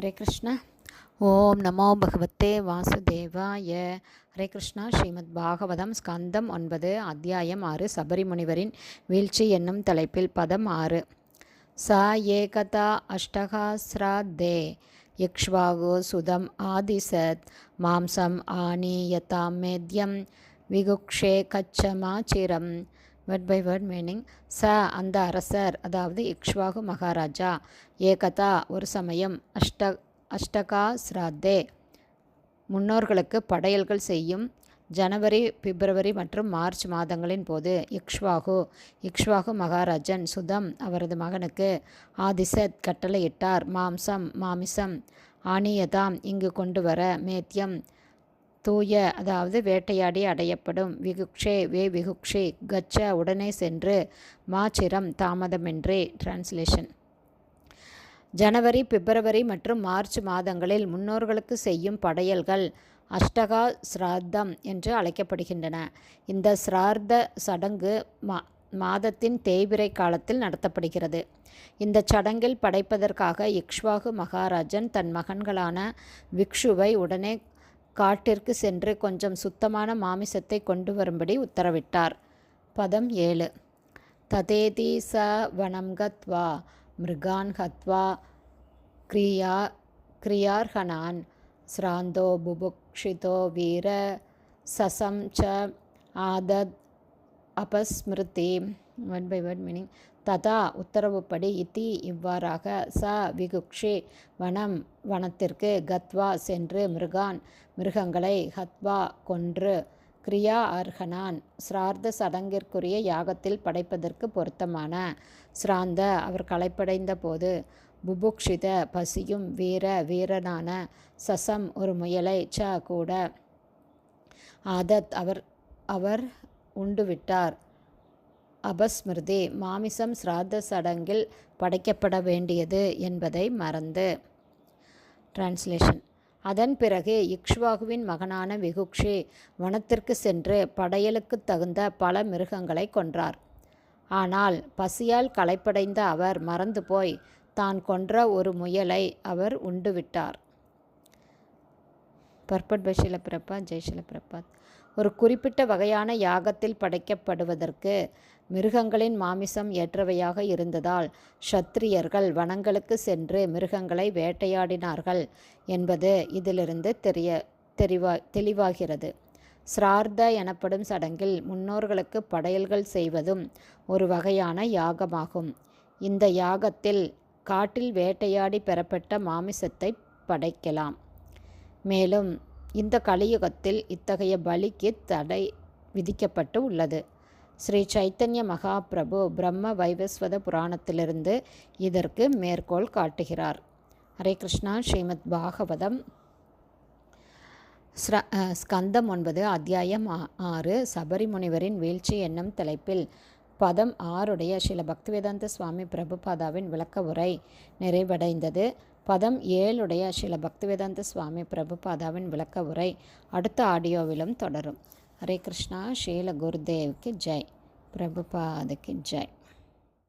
ஹரே கிருஷ்ணா. ஓம் நமோ பகவத்தே வாசுதேவாய. ஹரே கிருஷ்ணா. ஸ்ரீமத் பாகவதம் ஸ்கந்தம் ஒன்பது அத்தியாயம் ஆறு சபரிமுனிவரின் வீழ்ச்சி என்னும் தலைப்பில் பதம் ஆறு. சா ஏகதா அஷ்டகாஸ்ராத்தே. இக்ஷ்வாகு சுதம் ஆதிசத். மாம்சம் ஆனீயதாம் மேத்யம். விகுக்ஷே கச்சமாச்சிரம் வேர்ட் பை வேர்ட் மீனிங் ச அந்த அரசர் அதாவது இக்ஷ்வாகு மகாராஜா. ஏகதா ஒரு சமயம் அஷ்ட அஷ்டகா ஸ்ராத்தே. முன்னோர்களுக்கு படையல்கள் செய்யும் ஜனவரி பிப்ரவரி மற்றும் மார்ச் மாதங்களின் போது இக்ஷ்வாகு இக்ஷ்வாகு மகாராஜன் சுதம் அவரது மகனுக்கு ஆதிசத் கட்டளையிட்டார். மாம்சம் மாமிசம் ஆணியதாம் இங்கு கொண்டு வர மேத்தியம் தூய அதாவது வேட்டையாடி அடையப்படும். விகுக்ஷே வே விகுக்ஷே கச்ச உடனே சென்று மாச்சிரம் தாமதமின்றி. டிரான்ஸ்லேஷன் ஜனவரி பிப்ரவரி மற்றும் மார்ச் மாதங்களில் முன்னோர்களுக்கு செய்யும் படையல்கள் அஷ்டகா சிராத்தம் என்று அழைக்கப்படுகின்றன. இந்த சிரார்த்த சடங்கு மா மாதத்தின் தேய்பிரை காலத்தில் நடத்தப்படுகிறது. இந்த சடங்கில் படைப்பதற்காக இக்ஷ்வாகு மகாராஜன் தன் மகன்களான விக்ஷுவை உடனே காட்டிற்கு சென்று கொஞ்சம் சுத்தமான மாமிசத்தை கொண்டு வரும்படி உத்தரவிட்டார். பதம் ஏழு. ததேதி ச வனம் கத்வா மிருகான் ஹத்வா கிரியா கிரியார்ஹனான் ஸ்ராந்தோ புபுக்ஷிதோ வீர சசம் ச ஆதத் அபஸ்மிருதி. ஒன் பை ஒன் மீனிங் ததா உத்தரவுப்படி இத்தி இவ்வாறாக ச விகுக்ஷே வனம் வனத்திற்கு கத்வா சென்று மிருகான் மிருகங்களை ஹத்வா கொன்று கிரியா அர்ஹனான் சிரார்த்த சடங்கிற்குரிய யாகத்தில் படைப்பதற்கு பொருத்தமான சிராந்த அவர் களைப்படைந்த போது புபுக்ஷித பசியும் வீர வீரனான சசம் ஒரு முயலை ச கூட ஆதத் அவர் அவர் உண்டுவிட்டார். அபஸ்மிருதி மாமிசம் சிராத்த சடங்கில் படைக்கப்பட வேண்டியது என்பதை மறந்து. டிரான்ஸ்லேஷன் அதன் பிறகு இக்ஷ்வாகுவின் மகனான விகுக்ஷி வனத்திற்கு சென்று படையலுக்கு தகுந்த பல மிருகங்களை கொன்றார். ஆனால் பசியால் களைப்படைந்த அவர் மறந்து போய் தான் கொன்ற ஒரு முயலை அவர் உண்டுவிட்டார். பர்பட் பை ஷிலப்பிரபாத் ஒரு குறிப்பிட்ட வகையான யாகத்தில் படைக்கப்படுவதற்கு மிருகங்களின் மாமிசம் ஏற்றவையாக இருந்ததால் ஷத்திரியர்கள் வனங்களுக்கு சென்று மிருகங்களை வேட்டையாடினார்கள் என்பது இதிலிருந்து தெரிய தெரிவா தெளிவாகிறது. சிரார்த்த எனப்படும் சடங்கில் முன்னோர்களுக்கு படையல்கள் செய்வதும் ஒரு வகையான யாகமாகும். இந்த யாகத்தில் காட்டில் வேட்டையாடி பெறப்பட்ட மாமிசத்தை படைக்கலாம். மேலும் இந்த கலியுகத்தில் இத்தகைய பலிக்கு தடை விதிக்கப்பட்டு உள்ளது. ஸ்ரீ சைத்தன்ய மகாபிரபு பிரம்ம வைவஸ்வத புராணத்திலிருந்து இதற்கு மேற்கோள் காட்டுகிறார். ஹரே கிருஷ்ணா ஸ்ரீமத் பாகவதம் ஸ்கந்தம் ஒன்பது அத்தியாயம் ஆறு சபரிமுனிவரின் வீழ்ச்சி என்னும் தலைப்பில் பதம் ஆறுடைய சில பக்திவேதாந்த சுவாமி பிரபுபாதாவின் விளக்க உரை நிறைவடைந்தது. பதம் ஏழுடைய சில பக்திவேதாந்த சுவாமி பிரபுபாதாவின் விளக்க உரை அடுத்த ஆடியோவிலும் தொடரும். ஹரே கிருஷ்ணா ஸ்ரீல குருதேவ்க்கு ஜெய். பிரபுபாதுக்கு ஜெய்.